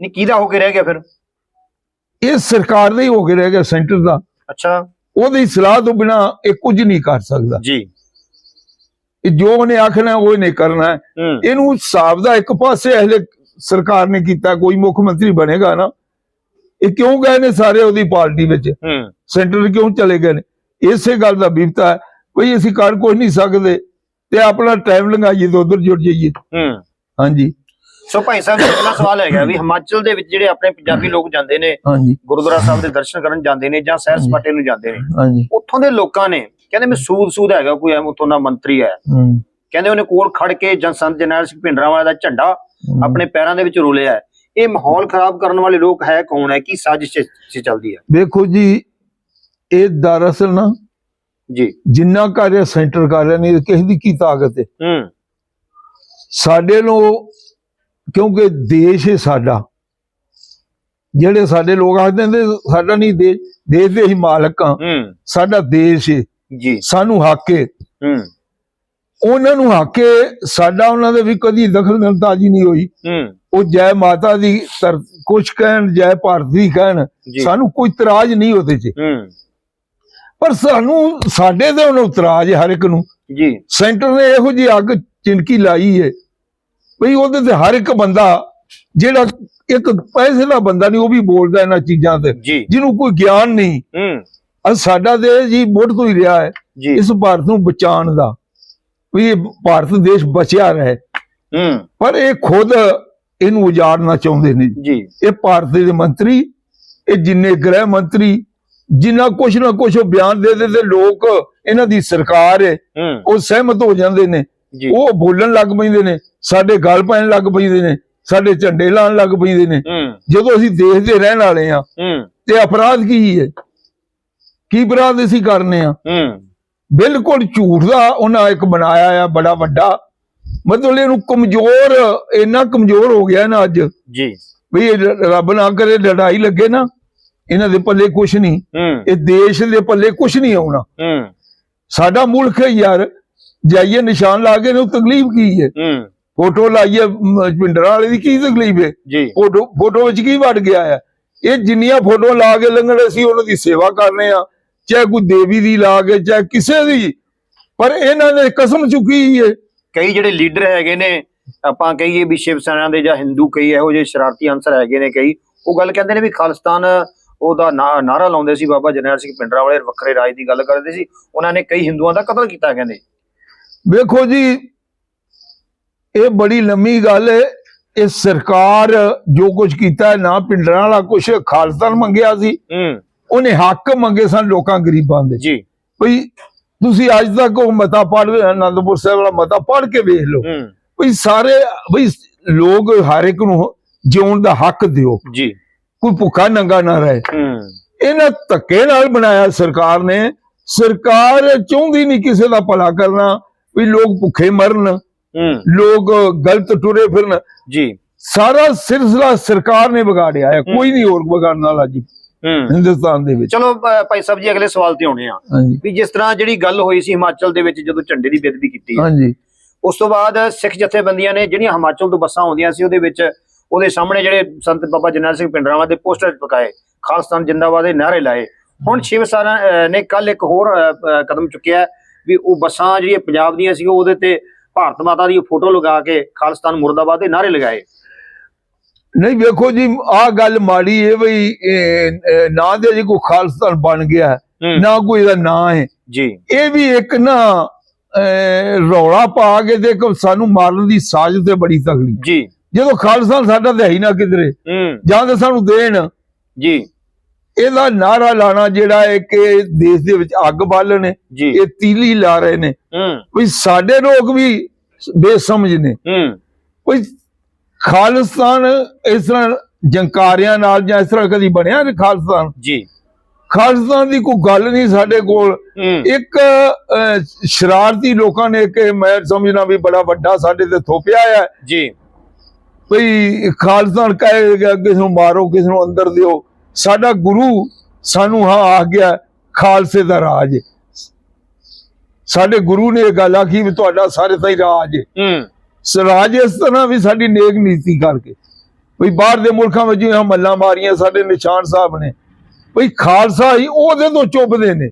ਨਹੀਂ ਕਿਹਦਾ ਹੋ ਕੇ ਰਹਿ ਗਿਆ ਫਿਰ? ਇਹ ਸਰਕਾਰ ਦਾ ਹੀ ਹੋ ਕੇ ਰਹਿ ਗਿਆ ਸੈਂਟਰ ਦਾ। ਅੱਛਾ। ਉਹਦੀ ਸਲਾਹ ਤੋਂ ਬਿਨਾ ਇਹ ਕੁਝ ਨਹੀਂ ਕਰ ਸਕਦਾ। ਜੀ। ਇਹ ਜੋ ਉਹਨੇ ਆਖਣਾ ਉਹ ਇਹਨੇ ਕਰਨਾ ਇਹਨੂੰ ਹਿਸਾਬ ਦਾ ਇੱਕ ਪਾਸੇ ਹਲੇ ਸਰਕਾਰ ਨੇ ਕੀਤਾ ਕੋਈ ਮੁੱਖ ਮੰਤਰੀ ਬਣੇਗਾ ਨਾ। ਇਹ ਕਿਉਂ ਗਏ ਨੇ ਸਾਰੇ ਉਹਦੀ ਪਾਰਟੀ ਵਿੱਚ? ਸੈਂਟਰ ਕਿਉਂ ਚਲੇ ਗਏ ਨੇ? ਇਸੇ ਗੱਲ ਦਾ ਬਿਪਤਾ ਹੈ। ਕੋਈ ਅਸੀਂ ਕਰ ਕੋਈ ਨਹੀਂ ਸਕਦੇ। ਤੇ ਆਪਣਾ ਟਾਈਮ ਲੰਘਾਈਏ ਤੇ ਉਧਰ ਜੁੜ ਜਾਈਏ। ਹਾਂਜੀ। ਸੋ ਭਾਈ ਸਾਹਿਬ ਜੀ ਅਗਲਾ ਸਵਾਲ ਹੈਗਾ ਵੀ ਹਿਮਾਚਲ ਦੇ ਵਿੱਚ ਜਿਹੜੇ ਆਪਣੇ ਪੰਜਾਬੀ ਲੋਕ ਜਾਂਦੇ ਨੇ ਹਾਂਜੀ। ਗੁਰਦੁਆਰਾ ਸਾਹਿਬ ਦੇ ਦਰਸ਼ਨ ਕਰਨ ਜਾਂਦੇ ਨੇ ਜਾਂ ਸੈਰ ਸਪਾਟੇ ਨੂੰ ਜਾਂਦੇ ਨੇ ਹਾਂਜੀ। ਉੱਥੋਂ ਦੇ ਲੋਕਾਂ ਨੇ ਕਹਿੰਦੇ ਮੈਂ ਸੂਦ ਸੂਦ ਹੈਗਾ ਕੋਈ ਐਵੇਂ ਉੱਥੋਂ ਦਾ ਮੰਤਰੀ ਹੈ। ਹੂੰ। ਕਹਿੰਦੇ ਉਹਨੇ ਕੋਲ ਖੜ ਕੇ ਜਾਂ ਸੰਤ ਜਰਨੈਲ ਸਿੰਘ ਭਿੰਡਰਾਂਵਾਲੇ ਦਾ ਝੰਡਾ। ਆਪਣੇ ਪੈਰਾਂ ਦੇ ਵਿੱਚ ਰੋਲਿਆ ਇਹ ਮਾਹੌਲ ਖਰਾਬ ਕਰਨ ਵਾਲੇ ਲੋਕ ਹੈ ਕੌਣ ਹੈ? ਕੀ ਸਾਜ਼ਿਸ਼ ਚੱਲਦੀ ਹੈ? ਵੇਖੋ ਜੀ ਇਹ ਦਰਅਸਲ ਨਾ ਜੀ। ਜਿੰਨਾ ਕਰ ਰਿਹਾ ਸੈਂਟਰ ਕਰ ਰਿਹਾ ਨਹੀਂ ਕਿਸੇ ਦੀ ਕੀ ਤਾਕਤ ਹੈ? ਹੂੰ। ਸਾਡੇ ਨੂੰ ਕਿਉਂਕਿ ਦੇਸ਼ ਹੈ ਸਾਡਾ। ਜਿਹੜੇ ਸਾਡੇ ਲੋਕ ਆਖਦੇ ਨੇ ਸਾਡਾ ਨਹੀਂ ਦੇਸ਼ ਦੇਸ਼ ਦੇ ਹੀ ਮਾਲਕ ਹੂੰ। ਸਾਡਾ ਦੇਸ਼ ਹੈ। ਜੀ। ਸਾਨੂੰ ਹੱਕ ਹੈ। ਉਹਨਾਂ ਨੂੰ ਹੱਕ ਹੈ ਸਾਡਾ ਉਹਨਾਂ ਦੇ ਵੀ ਕਦੀ ਦਖਲ ਅੰਦਾਜ਼ੀ ਨਹੀਂ ਹੋਈ। ਹੂੰ। ਉਹ ਜੈ ਮਾਤਾ ਦੀ ਕੁਛ ਕਹਿਣ ਜੈ ਭਾਰਤ ਦੀ ਕਹਿਣ ਜੀ। ਸਾਨੂੰ ਕੋਈ ਇਤਰਾਜ਼ ਨਹੀਂ ਉਹਦੇ 'ਚ। ਪਰ ਸਾਨੂੰ ਸਾਡੇ ਤੇ ਉਹਨੂੰ ਇਤਰਾਜ਼ ਹਰ ਇੱਕ ਨੂੰ। ਜੀ। ਸੈਂਟਰ ਨੇ ਇਹੋ ਜਿਹੀ ਅੱਗ ਚਿਣਕੀ ਲਾਈ ਹੈ। ਭਈ ਉਹਦੇ ਤੇ ਹਰ ਇੱਕ ਬੰਦਾ ਜਿਹੜਾ ਇੱਕ ਪੈਸੇ ਦਾ ਬੰਦਾ ਨਹੀਂ ਉਹ ਵੀ ਬੋਲਦਾ ਇਹਨਾਂ ਚੀਜ਼ਾਂ ਤੇ। ਜਿਹਨੂੰ ਕੋਈ ਗਿਆਨ ਨਹੀਂ। ਹੂੰ। ਸਾਡਾ ਦੇਸ਼ ਜੀ ਮੁੱਢ ਤੋਂ ਹੀ ਰਿਹਾ ਹੈ। ਇਸ ਭਾਰਤ ਨੂੰ ਬਚਾਉਣ ਦਾ। ਵੀ ਇਹ ਭਾਰਤ ਦੇਸ਼ ਬਚਿਆ ਰਹੇ। ਹੂੰ। ਪਰ ਇਹ ਖੁਦ ਇਹਨੂੰ ਉਜਾੜਨਾ ਚਾਹੁੰਦੇ ਨੇ ਜੀ। ਇਹ ਭਾਰਤ ਦੇ ਮੰਤਰੀ ਇਹ ਜਿੰਨੇ ਗ੍ਰਹਿ ਮੰਤਰੀ ਜਿੰਨਾ ਕੁਛ ਨਾ ਕੁਛ ਬਿਆਨ ਦੇ ਦੇ ਤੇ ਲੋਕ ਇਹਨਾਂ ਦੀ ਸਰਕਾਰ ਹੂੰ। ਉਹ ਸਹਿਮਤ ਹੋ ਜਾਂਦੇ ਨੇ। ਜੀ। ਉਹ ਬੋਲਣ ਲੱਗ ਪੈਂਦੇ ਨੇ ਸਾਡੇ ਗੱਲ ਪੈਣ ਲੱਗ ਪੈਂਦੇ ਨੇ ਸਾਡੇ ਝੰਡੇ ਲਾਉਣ ਲੱਗ ਪੈਂਦੇ ਨੇ। ਜਦੋਂ ਅਸੀਂ ਦੇਸ਼ ਦੇ ਰਹਿਣ ਵਾਲੇ ਆ ਤੇ ਅਪਰਾਧ ਕੀ ਹੈ? ਕੀ ਅਪਰਾਧ ਅਸੀਂ ਕਰਨੇ ਆ ਬਿਲਕੁਲ ਝੂਠ ਦਾ ਉਹਨਾਂ ਇੱਕ ਬਣਾਇਆ ਆ ਬੜਾ ਵੱਡਾ। ਮਤਲਬ ਇਹਨੂੰ ਕਮਜ਼ੋਰ ਇੰਨਾ ਕਮਜ਼ੋਰ ਹੋ ਗਿਆ ਨਾ ਅੱਜ। ਜੀ। ਵੀ ਰੱਬ ਨਾ ਕਰੇ ਲੜਾਈ ਲੱਗੇ ਨਾ ਇਹਨਾਂ ਦੇ ਪੱਲੇ ਕੁਛ ਨਹੀਂ। ਇਹ ਦੇਸ਼ ਦੇ ਪੱਲੇ ਕੁਛ ਨਹੀਂ ਆਉਣਾ। ਸਾਡਾ ਮੁਲਕ ਹੈ ਯਾਰ ਜਾਈਏ ਨਿਸ਼ਾਨ ਲਾ ਕੇ ਨੂੰ ਤਕਲੀਫ ਕੀ ਹੈ? ਫੋਟੋ ਲਾਈਏ ਮ, ਭਿੰਡਰਾਂ ਵਾਲੇ ਦੀ ਕੀ ਤਕਲੀਫ ਹੈ? ਫੋਟੋ ਫੋਟੋ ਵਿੱਚ ਕੀ ਵੜ ਗਿਆ ਹੈ ਇਹ ਜਿੰਨੀਆਂ ਫੋਟੋ ਲਾ ਕੇ ਲੰਘਣ ਅਸੀਂ ਉਹਨਾਂ ਦੀ ਸੇਵਾ ਕਰਨੇ ਆ। ਚਾਹੇ ਕੋਈ ਦੇਵੀ ਦੀ ਲਾ ਕੇ ਚਾਹੇ ਕਿਸੇ ਦੀ। ਪਰ ਇਹਨਾਂ ਨੇ ਕਸਮ ਚੁੱਕੀ ਹੈ। ਕਈ ਜਿਹੜੇ ਲੀਡਰ ਹੈਗੇ ਨੇ ਆਪਾਂ ਕਹੀਏ ਵੀ ਸ਼ਿਵ ਸੈਨਾ ਦੇ ਜਾਂ ਹਿੰਦੂ ਕਈ ਇਹੋ ਜਿਹੇ ਸ਼ਰਾਰਤੀ ਅੰਸਰ ਹੈਗੇ ਨੇ ਕਈ। ਉਹ ਗੱਲ ਕਹਿੰਦੇ ਨੇ ਵੀ ਖਾਲਿਸਤਾਨ ਉਹਦਾ ਨਾਰਾ ਲਾਉਂਦੇ ਸੀ ਬਾਬਾ ਜਰਨੈਲ ਸਿੰਘ ਪਿੰਡਰਾ ਵਾਲੇ ਵੱਖਰੇ ਰਾਜ ਦੀ ਗੱਲ ਕਰਦੇ ਸੀ। ਉਹਨਾਂ ਨੇ ਕਈ ਹਿੰਦੂਆਂ ਦਾ ਕਤਲ ਕੀਤਾ ਕਹਿੰਦੇ। ਵੇਖੋ ਜੀ ਇਹ ਬੜੀ ਲੰਮੀ ਗੱਲ ਹੈ ਇਹ ਸਰਕਾਰ ਜੋ ਕੁਝ ਕੀਤਾ ਨਾ ਪਿੰਡਰਾਂ ਵਾਲਾ ਕੁਝ ਖਾਲਸਾ ਮੰਗਿਆ ਸੀ। ਉਹਨੇ ਹੱਕ ਮੰਗੇ ਸਨ ਲੋਕਾਂ ਗਰੀਬਾਂ ਦੇ। ਜੀ। ਭਈ ਤੁਸੀਂ ਅੱਜ ਤੱਕ ਉਹ ਮਤਾ ਪੜ੍ਹ ਆਨੰਦਪੁਰ ਸਾਹਿਬ ਵਾਲਾ ਮਤਾ ਪੜ੍ਹ ਕੇ ਵੇਖ ਲਓ। ਭਈ ਸਾਰੇ ਭਈ ਲੋਕ ਹਰ ਇੱਕ ਨੂੰ ਜਿਉਣ ਦਾ ਹੱਕ ਦਿਓ। ਜੀ। ਕੋਈ ਭੁੱਖਾ ਨੰਗਾ ਨਾ ਰਹੇ। ਇਹਨਾਂ ਧੱਕੇ ਨਾਲ ਬਣਾਇਆ ਸਰਕਾਰ ਨੇ। ਸਰਕਾਰ ਚਾਹੁੰਦੀ ਨਹੀਂ ਕਿਸੇ ਦਾ ਭਲਾ ਕਰਨਾ। ਵੀ ਲੋਕ ਭੁੱਖੇ ਮਰਨ ਲੋਕ ਗਲਤ ਟੁਰੇ ਫਿਰਨ। ਜੀ। ਸਾਰਾ ਸਿਲਸਿਲਾ ਸਰਕਾਰ ਨੇ ਵਿਗਾੜਿਆ ਹੈ ਕੋਈ ਨਹੀਂ ਹੋਰ ਵਿਗਾੜਨ ਵਾਲਾ ਜੀ ਹਿੰਦੁਸਤਾਨ ਦੇ ਵਿੱਚ। ਚਲੋ ਭਾਈ ਸਾਹਿਬ ਜੀ ਅਗਲੇ ਸਵਾਲ ਤੇ ਆਉਣੇ ਆ ਵੀ ਜਿਸ ਤਰ੍ਹਾਂ ਜਿਹੜੀ ਗੱਲ ਹੋਈ ਸੀ ਹਿਮਾਚਲ ਦੇ ਵਿੱਚ ਜਦੋਂ ਝੰਡੇ ਦੀ ਬੇਦਬੀ ਕੀਤੀ। ਹਾਂਜੀ। ਉਸ ਤੋਂ ਬਾਅਦ ਸਿੱਖ ਜਥੇਬੰਦੀਆਂ ਨੇ ਜਿਹੜੀਆਂ ਹਿਮਾਚਲ ਤੋਂ ਬੱਸਾਂ ਆਉਂਦੀਆਂ ਸੀ ਉਹਦੇ ਵਿੱਚ ਉਹਦੇ ਸਾਹਮਣੇ ਜਿਹੜੇ ਸੰਤ ਬਾਬਾ ਜਰਨੈਲ ਸਿੰਘ ਪਿੰਡਰਾਵਾਂ ਦੇ ਪੋਸਟਰ ਪਕਾਏ ਖਾਲਸਤਾਨ ਜਿੰਦਾਬਾਦ ਦੇ ਨਾਅਰੇ ਲਾਏ। ਹੁਣ ਸ਼ਿਵ ਸੈਨਾ ਨੇ ਕੱਲ ਇੱਕ ਹੋਰ ਕਦਮ ਚੁੱਕਿਆ ਵੀ ਉਹ ਬੱਸਾਂ ਜਿਹੜੀਆਂ ਪੰਜਾਬ ਦੀਆਂ ਸੀ ਉਹਦੇ ਤੇ ਭਾਰਤ ਮਾਤਾ ਦੀ ਫੋਟੋ ਲਗਾ ਕੇ ਖਾਲਸਤਾਨ ਮੁਰਦਾਬਾਦ ਦੇ ਨਾਅਰੇ ਲਗਾਏ। ਨਹੀਂ ਵੇਖੋ ਜੀ ਆਹ ਗੱਲ ਮਾੜੀ ਹੈ ਬਈ ਨਾ ਦੇ ਜੀ ਕੋਈ ਖਾਲਸਤਾਨ ਬਣ ਗਿਆ ਨਾ ਕੋਈ ਦਾ ਨਾਂ ਹੈ। ਜੀ। ਇਹ ਵੀ ਇੱਕ ਨਾ ਰੌਲਾ ਪਾ ਕੇ ਤੇ ਸਾਨੂੰ ਮਾਰਨ ਦੀ ਸਾਜ਼ਿਸ਼ ਤੇ ਬੜੀ ਤਗੜੀ ਜੀ। ਜਦੋਂ ਖਾਲਸਾ ਸਾਡਾ ਤੇ ਹੈ ਨਾ ਕਿਧਰੇ ਜਾਂ ਤੇ ਸਾਨੂੰ ਦੇਣ ਜੀ। ਇਹਦਾ ਨਾਰਾ ਲਾਣਾ ਜਿਹੜਾ ਹੈ ਕਿ ਦੇਸ਼ ਦੇ ਵਿੱਚ ਅੱਗ ਬਾਲਣ ਇਹ ਤੀਲੀ ਲਾ ਰਹੇ ਨੇ। ਵੀ ਸਾਡੇ ਲੋਕ ਵੀ ਬੇਸਮਝ ਨੇ। ਕੋਈ ਖਾਲਿਸਤਾਨ ਇਸ ਤਰ੍ਹਾਂ ਜੰਕਾਰਿਆਂ ਨਾਲ ਜਾਂ ਇਸ ਤਰ੍ਹਾਂ ਕਦੀ ਬਣਿਆ ਨਹੀਂ ਖਾਲਿਸਤਾਨ? ਜੀ। ਖਾਲਿਸਤਾਨ ਦੀ ਕੋਈ ਗੱਲ ਨਹੀਂ ਸਾਡੇ ਕੋਲ। ਇੱਕ ਸ਼ਰਾਰਤੀ ਲੋਕਾਂ ਨੇ ਕਿ ਮੈਂ ਸਮਝਣਾ ਵੀ ਬੜਾ ਵੱਡਾ ਸਾਡੇ ਤੇ ਥੋਪਿਆ ਹੈ। ਜੀ। ਭਈ ਖਾਲਿਸਤਾਨ ਕਹੇਗਾ ਕਿਸ ਨੂੰ ਮਾਰੋ ਕਿਸ ਨੂੰ ਅੰਦਰ ਦਿਓ। ਸਾਡਾ ਗੁਰੂ ਸਾਨੂੰ ਹਾਂ ਆ ਗਿਆ ਖਾਲਸੇ ਦਾ ਰਾਜ। ਸਾਡੇ ਗੁਰੂ ਨੇ ਇਹ ਗੱਲ ਆਖੀ ਵੀ ਤੁਹਾਡਾ ਸਾਰੇ ਤਾਂ ਹੀ ਰਾਜ। ਹੈ। ਸਰਾਜ ਇਸ ਤਰ੍ਹਾਂ ਵੀ ਸਾਡੀ ਨੇਕ ਨੀਤੀ ਕਰਕੇ। ਵੀ ਬਾਹਰ ਦੇ ਮੁਲਕਾਂ ਵਿੱਚ ਜਿਵੇਂ ਮੱਲਾ ਮਾਰੀਆਂ ਸਾਡੇ ਨਿਸ਼ਾਨ ਸਾਹਿਬ ਨੇ। ਵੀ ਖਾਲਸਾ ਹੀ ਉਹਦੇ ਤੋਂ ਚੁੱਪਦੇ ਨੇ।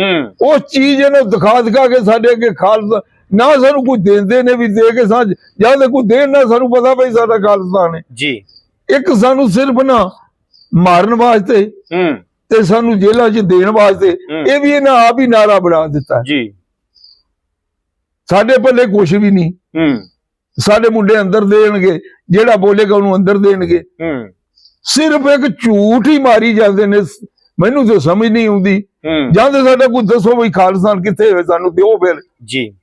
ਹੂੰ। ਉਹ ਚੀਜ਼ ਇਹਨੂੰ ਦਿਖਾ ਦਿਖਾ ਕੇ ਸਾਡੇ ਅੱਗੇ ਖਾਲਸਾ ਨਾ ਸਾਨੂੰ ਕੋਈ ਦਿੰਦੇ ਨੇ ਵੀ ਦੇ ਕੇ ਸਾਂ ਜਦ ਕੋਈ ਦੇਣ ਨਾ ਸਾਨੂੰ ਪਤਾ ਭਈ ਸਾਡਾ ਖਾਲਸਾ ਨੇ। ਜੀ। ਇੱਕ ਸਾਨੂੰ ਸਿਰਫ ਨਾ ਮਾਰਨ ਵਾਸਤੇ ਹੂੰ। ਤੇ ਸਾਨੂੰ ਜੇਲ੍ਹਾਂ 'ਚ ਦੇਣ ਵਾਸਤੇ। ਇਹ ਵੀ ਇਹਨਾਂ ਆਪ ਹੀ ਨਾਰਾ ਬਣਾ ਦਿੱਤਾ। ਜੀ। ਸਾਡੇ ਪੱਲੇ ਕੁਝ ਵੀ ਨਹੀਂ। ਹੂੰ। ਸਾਡੇ ਮੁੰਡੇ ਅੰਦਰ ਦੇਣਗੇ ਜਿਹੜਾ ਬੋਲੇਗਾ ਉਹਨੂੰ ਅੰਦਰ ਦੇਣਗੇ। ਹੂੰ। ਸਿਰਫ ਇੱਕ ਝੂਠ ਹੀ ਮਾਰੀ ਜਾਂਦੇ ਨੇ। ਮੈਨੂੰ ਤਾਂ ਸਮਝ ਨਹੀਂ ਆਉਂਦੀ। ਜਾਂ ਤੇ ਸਾਡਾ ਕੋਈ ਦੱਸੋ ਵੀ ਖਾਲਸਾਨ ਕਿੱਥੇ ਹੋਵੇ ਸਾਨੂੰ ਦਿਓ ਫਿਰ। ਜੀ।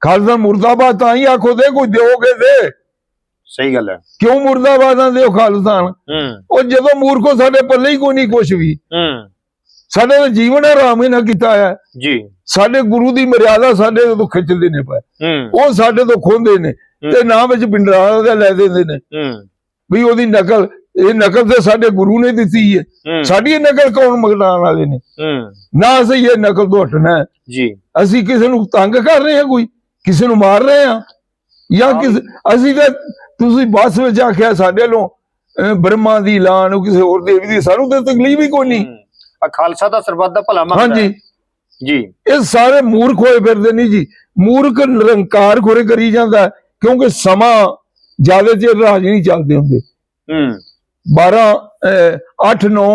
ਖਾਲਸਾ ਮੁਰਦਾਬਾਦ ਤਾਂ ਹੀ ਆਖੋ ਦੇ ਕੋਈ ਦਿਓਗੇ ਦੇ। ਸਹੀ ਗੱਲ ਹੈ। ਕਿਉਂ ਮੁਰਦਾਬਾਦ ਦਿਓ ਖਾਲਸਾਨ? ਉਹ ਜਦੋਂ ਮੂਰਖੋ ਸਾਡੇ ਪੱਲੇ ਹੀ ਕੋਈ ਨਹੀਂ ਕੁਛ ਵੀ। ਹੂੰ। ਸਾਡੇ ਤਾਂ ਜੀਵਨ ਆਰਾਮ ਹੀ ਨਾ ਕੀਤਾ ਹੈ ਜੀ। ਸਾਡੇ ਗੁਰੂ ਦੀ ਮਰਿਆਦਾ ਸਾਡੇ ਤੋਂ ਖਿੱਚਦੇ ਨੇ ਪਏ ਉਹ ਸਾਡੇ ਤੋਂ ਖੋਹਦੇ ਨੇ ਤੇ ਨਾਂ ਵਿੱਚ ਪਿੰਡਰਾਂ ਦਾ ਲੈ ਦਿੰਦੇ ਨੇ। ਹੂੰ। ਵੀ ਉਹਦੀ ਨਕਲ ਇਹ ਨਕਲ ਤੇ ਸਾਡੇ ਗੁਰੂ ਨੇ ਦਿੱਤੀ ਹੈ। ਸਾਡੀ ਇਹ ਨਕਲ ਕੌਣ ਮਗਲਾਉਣ ਵਾਲੇ ਨੇ? ਹੂੰ। ਨਾ ਅਸੀਂ ਇਹ ਨਕਲ ਤੋਂ ਹਟਣਾ। ਜੀ। ਅਸੀਂ ਕਿਸੇ ਨੂੰ ਤੰਗ ਕਰ ਰਹੇ ਹਾਂ ਕੋਈ? ਕਿਸੇ ਨੂੰ ਮਾਰ ਰਹੇ ਹਾਂ? ਜਾਂ ਕਿਸ ਅਸੀਂ ਤਾਂ ਤੁਸੀਂ ਬੱਸ ਵਿੱਚ ਆਖਿਆ ਸਾਡੇ ਵੱਲੋਂ ਬ੍ਰਹਮਾ ਦੀ ਲਾਨ ਕਿਸੇ ਹੋਰ ਦੇਵੀ ਦੀ ਸਾਨੂੰ ਤਾਂ ਤਕਲੀਫ ਹੀ ਕੋਈ ਨਹੀਂ। ਆ ਖਾਲਸਾ ਦਾ ਸਰਬੱਤ ਦਾ ਭਲਾ ਮੰਗਦਾ ਹਾਂਜੀ। ਜੀ। ਇਹ ਸਾਰੇ ਮੂਰਖ ਹੋਏ ਫਿਰਦੇ ਨਹੀਂ ਜੀ। ਮੂਰਖ ਨਿਰੰਕਾਰ ਖੋਰੇ ਕਰੀ ਜਾਂਦਾ ਕਿਉਂਕਿ ਸਮਾਂ ਜ਼ਿਆਦਾ ਚਿਰ ਰਾਜ ਨਹੀਂ ਚੱਲਦੇ ਹੁੰਦੇ। ਹੂੰ। 12 8 9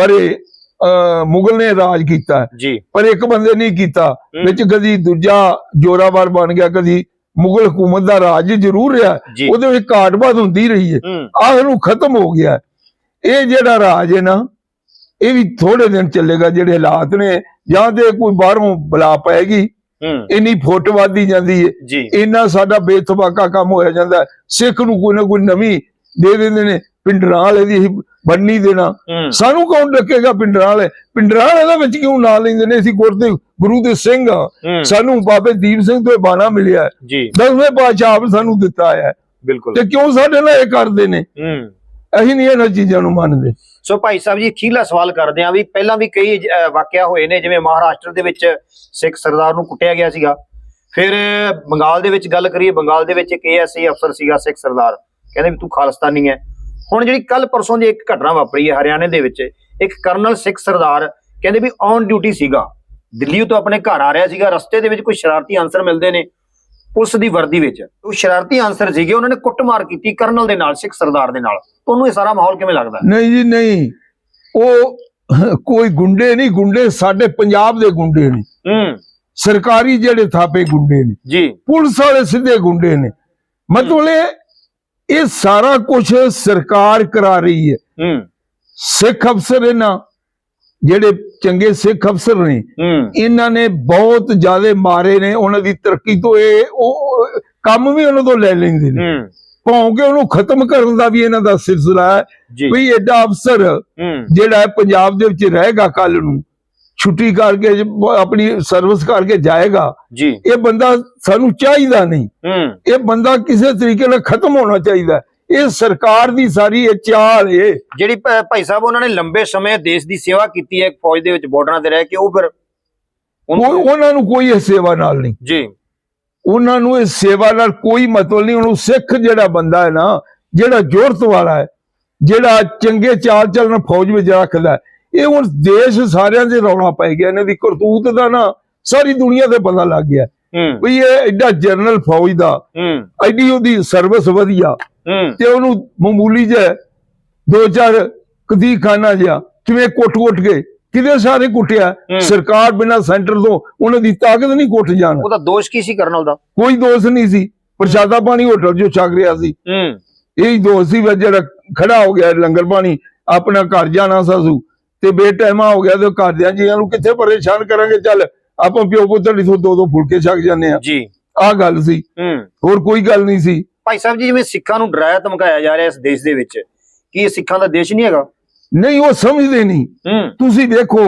ਵਰੇ ਅਹ, ਮੁਗਲ ਨੇ ਰਾਜ ਕੀਤਾ ਪਰ ਇੱਕ ਬੰਦੇ ਨਹੀਂ ਕੀਤਾ। ਵਿੱਚ ਕਦੀ ਦੂਜਾ ਜੋਰਾਵਰ ਬਣ ਗਿਆ ਕਦੀ ਮੁਗਲ ਹਕੂਮਤ ਦਾ ਰਾਜ ਜ਼ਰੂਰ ਰਿਹਾ ਉਹਦੇ ਵਿੱਚ ਘਾਟਬਾਦ ਹੁੰਦੀ ਰਹੀ ਹੈ। ਆਖਰ ਨੂੰ ਖਤਮ ਹੋ ਗਿਆ। ਇਹ ਜਿਹੜਾ ਰਾਜ ਹੈ ਨਾ ਇਹ ਵੀ ਥੋੜੇ ਦਿਨ ਚੱਲੇਗਾ ਜਿਹੜੇ ਹਾਲਾਤ ਨੇ ਜਾਂ ਤੇ ਕੋਈ ਬਾਹਰੋਂ ਬਲਾ ਪਏਗੀ। ਇੰਨੀ ਫੁੱਟ ਵੱਧਦੀ ਜਾਂਦੀ ਹੈ। ਇੰਨਾ ਸਾਡਾ ਬੇਤਬਾਕਾ ਕੰਮ ਹੋਇਆ ਜਾਂਦਾ। ਸਿੱਖ ਨੂੰ ਕੋਈ ਨਾ ਕੋਈ ਨਵੀਂ ਦੇ ਦਿੰਦੇ ਨੇ। ਪਿੰਡਰਾਂ ਵਾਲੇ ਦੀ ਅਸੀਂ ਬੰਨੀ ਦੇਣਾ। ਸਾਨੂੰ ਕੌਣ ਡੱਕੇਗਾ ਪਿੰਡਰਾਂ ਵਾਲੇ ਪਿੰਡਰਾਂ ਵਾਲੇ ਦਾ ਵਿੱਚ ਕਿਉਂ ਨਾਂ ਲੈਂਦੇ ਨੇ? ਅਸੀਂ ਗੁਰਦੇ ਗੁਰੂ ਦੇ ਸਿੰਘ ਸਾਨੂੰ ਬਾਬੇ ਦੀਪ ਸਿੰਘ ਤੋਂ ਬਾਣਾ ਮਿਲਿਆ ਹੈ। ਜੀ। ਦਸਵੇਂ ਪਾਤਸ਼ਾਹ ਆਪ ਸਾਨੂੰ ਦਿੱਤਾ ਹੈ। ਬਿਲਕੁਲ। ਤੇ ਕਿਉਂ ਸਾਡੇ ਨਾਲ ਇਹ ਕਰਦੇ ਨੇ? ਅਸੀਂ ਨਹੀਂ ਇਹਨਾਂ ਚੀਜ਼ਾਂ ਨੂੰ ਮੰਨਦੇ। ਸੋ ਭਾਈ ਸਾਹਿਬ ਜੀ ਅਖੀਰਲਾ ਸਵਾਲ ਕਰਦੇ ਆ ਵੀ ਪਹਿਲਾਂ ਵੀ ਕਈ ਵਾਕਿਆ ਹੋਏ ਨੇ ਜਿਵੇਂ ਮਹਾਰਾਸ਼ਟਰ ਦੇ ਵਿੱਚ ਸਿੱਖ ਸਰਦਾਰ ਨੂੰ ਕੁੱਟਿਆ ਗਿਆ ਸੀਗਾ। ਫਿਰ ਬੰਗਾਲ ਦੇ ਵਿੱਚ ਗੱਲ ਕਰੀਏ ਬੰਗਾਲ ਦੇ ਵਿੱਚ ਇੱਕ ਏਐਸਏ ਅਫਸਰ ਸੀਗਾ ਸਿੱਖ ਸਰਦਾਰ। ਕਹਿੰਦੇ ਵੀ ਤੂੰ ਖਾਲਸਤਾਨੀ ਹੈ। ਹੁਣ ਜਿਹੜੀ ਕੱਲ ਪਰਸੋਂ ਦੀ ਇੱਕ ਘਟਨਾ ਵਾਪਰੀ ਹੈ ਹਰਿਆਣੇ ਦੇ ਵਿੱਚ ਇੱਕ ਕਰਨਲ ਸਿੱਖ ਸਰਦਾਰ ਕਹਿੰਦੇ ਵੀ ਔਨ ਡਿਊਟੀ ਸੀਗਾ। ਦਿੱਲੀ ਤੋਂ ਆਪਣੇ ਘਰ ਆ ਰਿਹਾ ਸੀਗਾ ਰਸਤੇ ਦੇ ਵਿੱਚ ਕੋਈ ਸ਼ਰਾਰਤੀ ਅਨਸਰ ਮਿਲਦੇ ਨੇ ਪੁਲਿਸ ਦੀ ਵਰਦੀ ਵਿੱਚ। ਉਹ ਸ਼ਰਾਰਤੀ ਅਨਸਰ ਸੀਗੇ ਉਹਨਾਂ ਨੇ ਕੁੱਟਮਾਰ ਕੀਤੀ ਕਰਨਲ ਦੇ ਨਾਲ ਸਿੱਖ ਸਰਦਾਰ ਦੇ ਨਾਲ। ਤੁਹਾਨੂੰ ਇਹ ਸਾਰਾ ਮਾਹੌਲ ਕਿਵੇਂ ਲੱਗਦਾ? ਨਹੀਂ ਜੀ ਨਹੀਂ। ਉਹ ਕੋਈ ਗੁੰਡੇ ਨਹੀਂ ਗੁੰਡੇ ਸਾਡੇ ਪੰਜਾਬ ਦੇ ਗੁੰਡੇ ਨੇ। ਹੂੰ। ਸਰਕਾਰੀ ਜਿਹੜੇ ਥਾਪੇ ਗੁੰਡੇ ਨੇ। ਜੀ। ਪੁਲਿਸ ਵਾਲੇ ਸਿੱਧੇ ਗੁੰਡੇ ਨੇ। ਮਤਲਬ ਇਹ ਸਾਰਾ ਕੁਝ ਸਰਕਾਰ ਕਰਾ ਰਹੀ ਹੈ। ਸਿੱਖ ਅਫਸਰ ਇਹਨਾਂ ਜਿਹੜੇ ਚੰਗੇ ਸਿੱਖ ਅਫਸਰ ਨੇ ਇਹਨਾਂ ਨੇ ਬਹੁਤ ਜ਼ਿਆਦਾ ਮਾਰੇ ਨੇ ਉਹਨਾਂ ਦੀ ਤਰੱਕੀ ਤੋਂ ਇਹ ਉਹ ਕੰਮ ਵੀ ਉਹਨਾਂ ਤੋਂ ਲੈ ਲੈਂਦੇ ਨੇ। ਹੂੰ। ਭੌਂ ਕੇ ਉਹਨੂੰ ਖਤਮ ਕਰਨ ਦਾ ਵੀ ਇਹਨਾਂ ਦਾ ਸਿਲਸਿਲਾ ਹੈ ਵੀ ਐਡਾ ਅਫਸਰ ਜਿਹੜਾ ਪੰਜਾਬ ਦੇ ਵਿੱਚ ਰਹੇਗਾ ਕੱਲ ਨੂੰ ਛੁੱਟੀ ਕਰਕੇ ਆਪਣੀ ਸਰਵਿਸ ਕਰਕੇ ਜਾਏਗਾ। ਜੀ। ਇਹ ਬੰਦਾ ਸਾਨੂੰ ਚਾਹੀਦਾ ਨਹੀਂ। ਹੂੰ। ਇਹ ਬੰਦਾ ਕਿਸੇ ਤਰੀਕੇ ਨਾਲ ਖਤਮ ਹੋਣਾ ਚਾਹੀਦਾ। ਇਹ ਸਰਕਾਰ ਦੀ ਸਾਰੀ ਇਹ ਚਾਲ ਏ। ਜਿਹੜੀ ਭਾਈ ਸਾਹਿਬ ਉਹਨਾਂ ਨੇ ਲੰਬੇ ਸਮੇਂ ਦੇਸ਼ ਦੀ ਸੇਵਾ ਕੀਤੀ ਹੈ ਫੌਜ ਦੇ ਵਿੱਚ ਬਾਰਡਰਾਂ ਤੇ ਰਹਿ ਕੇ ਉਹ ਫਿਰ ਉਹ- ਉਹਨੂੰ- ਨੂੰ ਕੋਈ ਇਹ ਸੇਵਾ ਨਾਲ ਨਹੀਂ। ਜੀ। ਉਹਨਾਂ ਨੂੰ ਇਹ ਸੇਵਾ ਨਾਲ ਕੋਈ ਮਤਲਬ ਨਹੀਂ। ਉਹਨੂੰ ਸਿੱਖ ਜਿਹੜਾ ਬੰਦਾ ਹੈ ਨਾ ਜਿਹੜਾ ਜੋਰਤ ਵਾਲਾ ਹੈ ਜਿਹੜਾ ਚੰਗੇ ਚਾਲ ਚੱਲਣ ਫੌਜ ਵਿੱਚ ਰੱਖਦਾ ਹੈ, ਇਹ ਹੁਣ ਦੇਸ਼ ਸਾਰਿਆਂ ਦੇ ਰੌਲਾ ਪੈ ਗਿਆ ਇਹਨਾਂ ਦੀ ਕਰਤੂਤ ਦਾ ਨਾ ਸਾਰੀ ਦੁਨੀਆ ਤੇ ਪਤਾ ਲੱਗ ਗਿਆ। ਹੂੰ। ਵੀ ਇਹ ਐਡਾ ਜਨਰਲ ਫੌਜ ਦਾ ਹੂੰ। ਐਡੀ ਉਹਦੀ ਸਰਵਿਸ ਵਧੀਆ। ਹੂੰ। ਤੇ ਉਹਨੂੰ ਮਾਮੂਲੀ ਜਿਹਾ ਦੋ ਚਾਰ ਕਦੀ ਖਾਨਾ ਜਿਹਾ ਕਿਵੇਂ ਕੁੱਟ-ਕੁੱਟ ਕੇ ਕਿਤੇ ਸਾਰੇ ਕੁੱਟਿਆ। ਸਰਕਾਰ ਬਿਨਾਂ ਸੈਂਟਰ ਤੋਂ ਉਹਨਾਂ ਦੀ ਤਾਕਤ ਨਹੀਂ ਕੁੱਟ ਜਾਣ। ਉਹਦਾ ਦੋਸ਼ ਕੀ ਸੀ ਕਰਨਲ ਦਾ? ਕੋਈ ਦੋਸ਼ ਨਹੀਂ ਸੀ। ਪ੍ਰਸ਼ਾਦਾ ਪਾਣੀ ਹੋਟਲ 'ਚੋਂ ਛਕ ਰਿਹਾ ਸੀ। ਹੂੰ। ਇਹ ਹੀ ਦੋਸ਼ ਸੀ ਜਿਹੜਾ ਖੜਾ ਹੋ ਗਿਆ ਲੰਗਰ ਪਾਣੀ ਆਪਣਾ ਘਰ ਜਾਣਾ ਸਾਸੂ। ਤੇ ਬੇਟਾਈਮਾ ਹੋ ਗਿਆ ਤੇ ਘਰਦਿਆਂ ਜੀਆਂ ਨੂੰ ਕਿੱਥੇ ਪਰੇਸ਼ਾਨ ਕਰਾਂਗੇ? ਚੱਲ ਆਪਾਂ ਪਿਓ ਪੁੱਤਰ ਇਥੋਂ ਦੋ ਦੋ ਫੁਲਕੇ ਛਕ ਜਾਂਦੇ ਆ ਜੀ। ਆਹ ਗੱਲ ਸੀ। ਹੋਰ ਕੋਈ ਗੱਲ ਨਹੀਂ ਸੀ। ਭਾਈ ਸਾਹਿਬ ਜੀ ਜਿਵੇਂ ਸਿੱਖਾਂ ਨੂੰ ਡਰਾਇਆ ਧਮਕਾਇਆ ਜਾ ਰਿਹਾ ਇਸ ਦੇਸ਼ ਦੇ ਵਿੱਚ ਕੀ ਇਹ ਸਿੱਖਾਂ ਦਾ ਦੇਸ਼ ਨਹੀਂ ਹੈਗਾ? ਨਹੀਂ ਉਹ ਸਮਝਦੇ ਨਹੀਂ। ਤੁਸੀਂ ਵੇਖੋ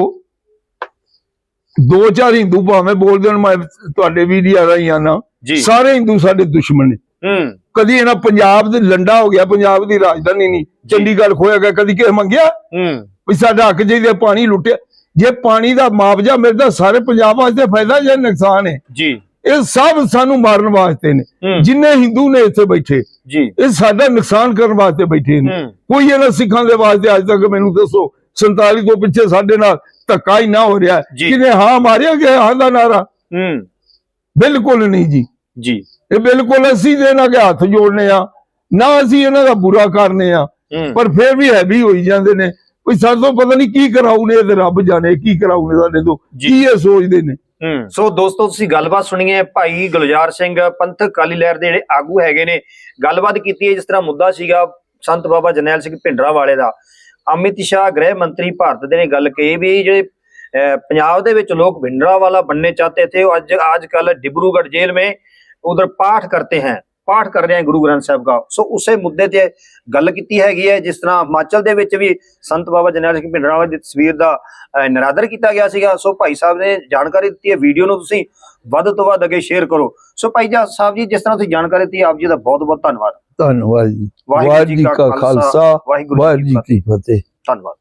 ਦੋ ਚਾਰ ਹਿੰਦੂ ਭਾਵੇਂ ਬੋਲਦੇ ਹੁਣ ਮੈਂ ਤੁਹਾਡੇ ਵੀਡੀਓ ਰਾਹੀਂ ਆਣਾ ਸਾਰੇ ਹਿੰਦੂ ਸਾਡੇ ਦੁਸ਼ਮਣ ਨੇ। ਹੂੰ। ਕਦੀ ਇਹਨਾਂ ਪੰਜਾਬ ਦੇ ਲੰਡਾ ਹੋ ਗਿਆ ਪੰਜਾਬ ਦੀ ਰਾਜਧਾਨੀ ਨਹੀਂ। ਚੰਡੀਗੜ੍ਹ ਖੋਇਆ ਗਿਆ ਕਦੀ ਕਿਸੇ ਮੰਗਿਆ? ਹੂੰ। ਵੀ ਸਾਡਾ ਹੱਕ ਜਿਹਦੇ ਪਾਣੀ ਲੁੱਟਿਆ। ਜੇ ਪਾਣੀ ਦਾ ਮੁਆਵਜ਼ਾ ਮਿਲਦਾ ਸਾਰੇ ਪੰਜਾਬ ਵਾਸਤੇ ਫਾਇਦਾ ਜਾਂ ਨੁਕਸਾਨ ਹੈ? ਜੀ। ਇਹ ਸਭ ਸਾਨੂੰ ਮਾਰਨ ਵਾਸਤੇ ਨੇ। ਜਿੰਨੇ ਹਿੰਦੂ ਨੇ ਇੱਥੇ ਬੈਠੇ ਜੀ। ਇਹ ਸਾਡਾ ਨੁਕਸਾਨ ਕਰਨ ਵਾਸਤੇ ਬੈਠੇ ਨੇ। ਕੋਈ ਇਹਨਾਂ ਸਿੱਖਾਂ ਦੇ ਵਾਸਤੇ ਅੱਜ ਤੱਕ ਮੈਨੂੰ ਦੱਸੋ 47 ਤੋਂ ਪਿੱਛੇ ਸਾਡੇ ਨਾਲ ਧੱਕਾ ਹੀ ਨਾ ਹੋ? ਰਿਹਾ। ਕਿਨੇ ਹਾਂ ਮਾਰਿਆ ਗਿਆ ਹਾਂ ਦਾ ਨਾਰਾ? ਹੂੰ। ਬਿਲਕੁਲ ਨਹੀਂ ਜੀ। ਜੀ। ਇਹ ਬਿਲਕੁਲ ਅਸੀਂ ਦੇ ਨਾਲ ਹੱਥ ਜੋੜਨੇ ਆ। ਨਾ ਅਸੀਂ ਇਹਨਾਂ ਦਾ ਬੁਰਾ ਕਰਨੇ ਆ। ਪਰ ਫਿਰ ਵੀ ਹੈਵੀ ਹੋਈ ਜਾਂਦੇ ਨੇ। ਕੋਈ ਸਾਡੋਂ ਪਤਾ ਨਹੀਂ ਕੀ ਕਰਾਉਨੇ ਤੇ ਰੱਬ ਜਾਣੇ ਕੀ ਕਰਾਉਨੇ ਸਾਡੇ ਤੋਂ। ਕੀ ਇਹ ਸੋਚਦੇ ਨੇ? ਸੋ ਦੋਸਤੋ ਤੁਸੀਂ ਗੱਲਬਾਤ ਸੁਣੀ ਹੈ ਭਾਈ ਗੁਲਜਾਰ ਸਿੰਘ ਪੰਥਕ ਕਾਲੀ ਲਹਿਰ ਦੇ ਜਿਹੜੇ ਆਗੂ ਹੈਗੇ ਨੇ। ਗੱਲਬਾਤ ਕੀਤੀ ਹੈ ਜਿਸ ਤਰ੍ਹਾਂ ਮੁੱਦਾ ਸੀਗਾ ਸੰਤ ਬਾਬਾ ਜਰਨੈਲ ਸਿੰਘ ਭਿੰਡਰਾ ਵਾਲੇ ਦਾ। ਅਮਿਤ ਸ਼ਾਹ ਗ੍ਰਹਿ ਮੰਤਰੀ ਭਾਰਤ ਦੇ ਨੇ ਗੱਲ ਕਹੀ ਵੀ ਜਿਹੜੇ ਪੰਜਾਬ ਦੇ ਵਿੱਚ ਲੋਕ ਭਿੰਡਰਾ ਵਾਲਾ ਬੰਨੇ ਚਾਹਤੇ ਥੇ ਅੱਜ ਅੱਜ ਕੱਲ ਡਿਬਰੂਗੜ ਜੇਲ੍ਹ ਮੇ उधर पाठ करते हैं ਪਾਠ ਕਰ ਰਹੇ ਹਾਂ ਗੁਰੂ ਗ੍ਰੰਥ ਸਾਹਿਬ ਦਾ ਸੋ ਉਸੇ ਮੁੱਦੇ ਤੇ ਗੱਲ ਕੀਤੀ ਹੈਗੀ ਹੈ ਜਿਸ ਤਰ੍ਹਾਂ ਹਿਮਾਚਲ ਦੇ ਵਿੱਚ ਵੀ ਸੰਤ ਬਾਬਾ ਜਰਨੈਲ ਸਿੰਘ ਭਿੰਡਰਾਵਾ ਦੀ ਤਸਵੀਰ ਦਾ ਅਹ, ਨਿਰਾਦਰ ਕੀਤਾ ਗਿਆ ਸੀਗਾ ਸੋ ਭਾਈ ਸਾਹਿਬ ਨੇ ਜਾਣਕਾਰੀ ਦਿੱਤੀ ਹੈ ਵੀਡੀਓ ਨੂੰ ਤੁਸੀਂ ਵੱਧ ਤੋਂ ਵੱਧ ਅੱਗੇ ਸ਼ੇਅਰ ਕਰੋ ਸੋ ਭਾਈ ਜੀ ਸਾਹਿਬ ਜੀ ਜਿਸ ਤਰ੍ਹਾਂ ਤੁਸੀਂ ਜਾਣਕਾਰੀ ਦਿੱਤੀ ਆਪ ਜੀ ਦਾ ਬਹੁਤ ਬਹੁਤ ਧੰਨਵਾਦ ਧੰਨਵਾਦ ਜੀ ਵਾਹਿਗੁਰੂ ਜੀ ਕਾ ਖਾਲਸਾ ਖਾਲਸਾ ਵਾਹਿਗੁਰੂ ਵਾਹਿਗੁਰੂ ਜੀ ਕੀ ਜੀ ਕੀ ਫਤਿਹ ਧੰਨਵਾਦ